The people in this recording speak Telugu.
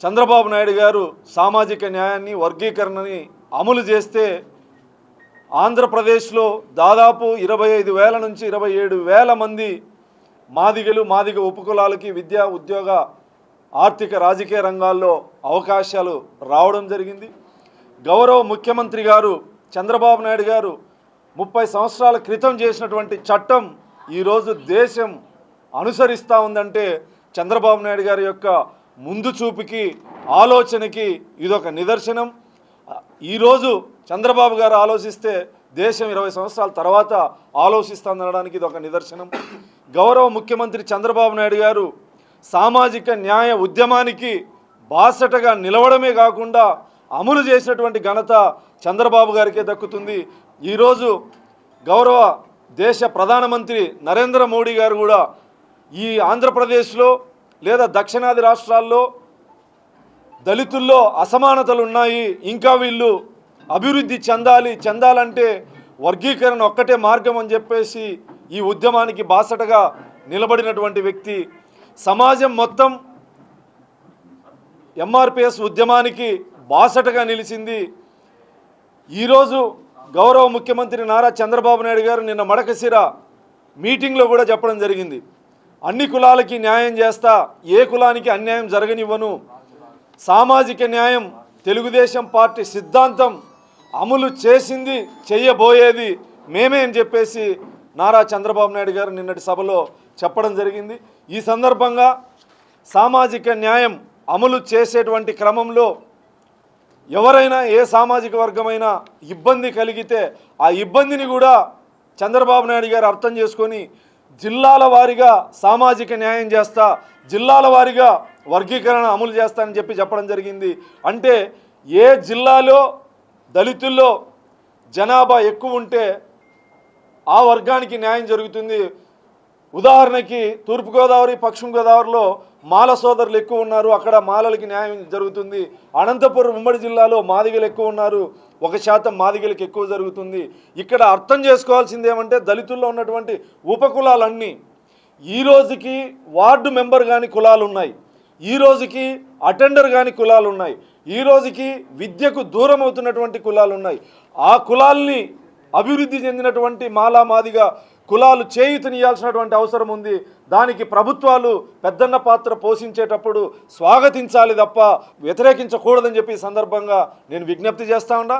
చంద్రబాబు నాయుడు గారు సామాజిక న్యాయాన్ని వర్గీకరణని అమలు చేస్తే ఆంధ్రప్రదేశ్లో దాదాపు ఇరవై ఐదు వేల నుంచి ఇరవై ఏడు వేల మంది మాదిగలు మాదిగ ఉపకులాలకి విద్యా ఉద్యోగ ఆర్థిక రాజకీయ రంగాల్లో అవకాశాలు రావడం జరిగింది. గౌరవ ముఖ్యమంత్రి గారు చంద్రబాబు నాయుడు గారు ముప్పై సంవత్సరాల క్రితం చేసినటువంటి చట్టం ఈరోజు దేశం అనుసరిస్తూ ఉందంటే చంద్రబాబు నాయుడు గారి యొక్క ముందు చూపుకి ఆలోచనకి ఇదొక నిదర్శనం. ఈరోజు చంద్రబాబు గారు ఆలోచిస్తే దేశం ఇరవై సంవత్సరాల తర్వాత ఆలోచిస్తుందనడానికి ఇది ఒక నిదర్శనం. గౌరవ ముఖ్యమంత్రి చంద్రబాబు నాయుడు గారు సామాజిక న్యాయ ఉద్యమానికి బాసటగా నిలవడమే కాకుండా అమలు చేసినటువంటి ఘనత చంద్రబాబు గారికే దక్కుతుంది. ఈరోజు గౌరవ దేశ ప్రధానమంత్రి నరేంద్ర మోడీ గారు కూడా ఈ ఆంధ్రప్రదేశ్లో లేదా దక్షిణాది రాష్ట్రాల్లో దళితుల్లో అసమానతలు ఉన్నాయి ఇంకా వీళ్ళు అభివృద్ధి చెందాలి చెందాలంటే వర్గీకరణ ఒక్కటే మార్గం అని చెప్పేసి ఈ ఉద్యమానికి బాసటగా నిలబడినటువంటి వ్యక్తి. సమాజం మొత్తం ఎంఆర్పిఎస్ ఉద్యమానికి బాసటగా నిలిచింది. ఈరోజు గౌరవ ముఖ్యమంత్రి నారా చంద్రబాబు నాయుడు గారు నిన్న మడకశిర మీటింగ్లో కూడా చెప్పడం జరిగింది. అన్ని కులాలకి న్యాయం చేస్తా ఏ కులానికి అన్యాయం జరగనివ్వను. సామాజిక న్యాయం తెలుగుదేశం పార్టీ సిద్ధాంతం అమలు చేసింది చెయ్యబోయేది మేమే అని చెప్పేసి నారా చంద్రబాబు నాయుడు గారు నిన్నటి సభలో చెప్పడం జరిగింది. ఈ సందర్భంగా సామాజిక న్యాయం అమలు చేసేటువంటి క్రమంలో ఎవరైనా ఏ సామాజిక వర్గమైనా ఇబ్బంది కలిగితే ఆ ఇబ్బందిని కూడా చంద్రబాబు నాయుడు గారు అర్థం చేసుకొని జిల్లాల వారీగా సామాజిక న్యాయం చేస్తా జిల్లాల వారీగా వర్గీకరణ అమలు చేస్తానని చెప్పి చెప్పడం జరిగింది. అంటే ఏ జిల్లాలో దళితుల్లో జనాభా ఎక్కువ ఉంటే ఆ వర్గానికి న్యాయం జరుగుతుంది. ఉదాహరణకి తూర్పుగోదావరి పశ్చిమ గోదావరిలో మాల సోదరులు ఎక్కువ ఉన్నారు. అక్కడ మాలలకి న్యాయం జరుగుతుంది. అనంతపురం ఉమ్మడి జిల్లాలో మాదిగలు ఎక్కువ ఉన్నారు. ఒక శాతం మాదిగలకు ఎక్కువ జరుగుతుంది. ఇక్కడ అర్థం చేసుకోవాల్సింది ఏమంటే దళితుల్లో ఉన్నటువంటి ఉపకులాలన్నీ ఈ రోజుకి వార్డు మెంబర్ కాని కులాలు ఉన్నాయి ఈ రోజుకి అటెండర్ కాని కులాలు ఉన్నాయి ఈ రోజుకి విద్యకు దూరం అవుతున్నటువంటి కులాలు ఉన్నాయి ఆ కులాల్ని అభివృద్ధి చెందినటువంటి మాలా మాదిగా కులాలు చేయుతనియాల్సినటువంటి అవసరం ఉంది. దానికి ప్రభుత్వాలు పెద్దన్న పాత్ర పోషించేటప్పుడు స్వాగతించాలి తప్ప వ్యతిరేకించకూడదని చెప్పి సందర్భంగా నేను విజ్ఞప్తి చేస్తా ఉన్నా.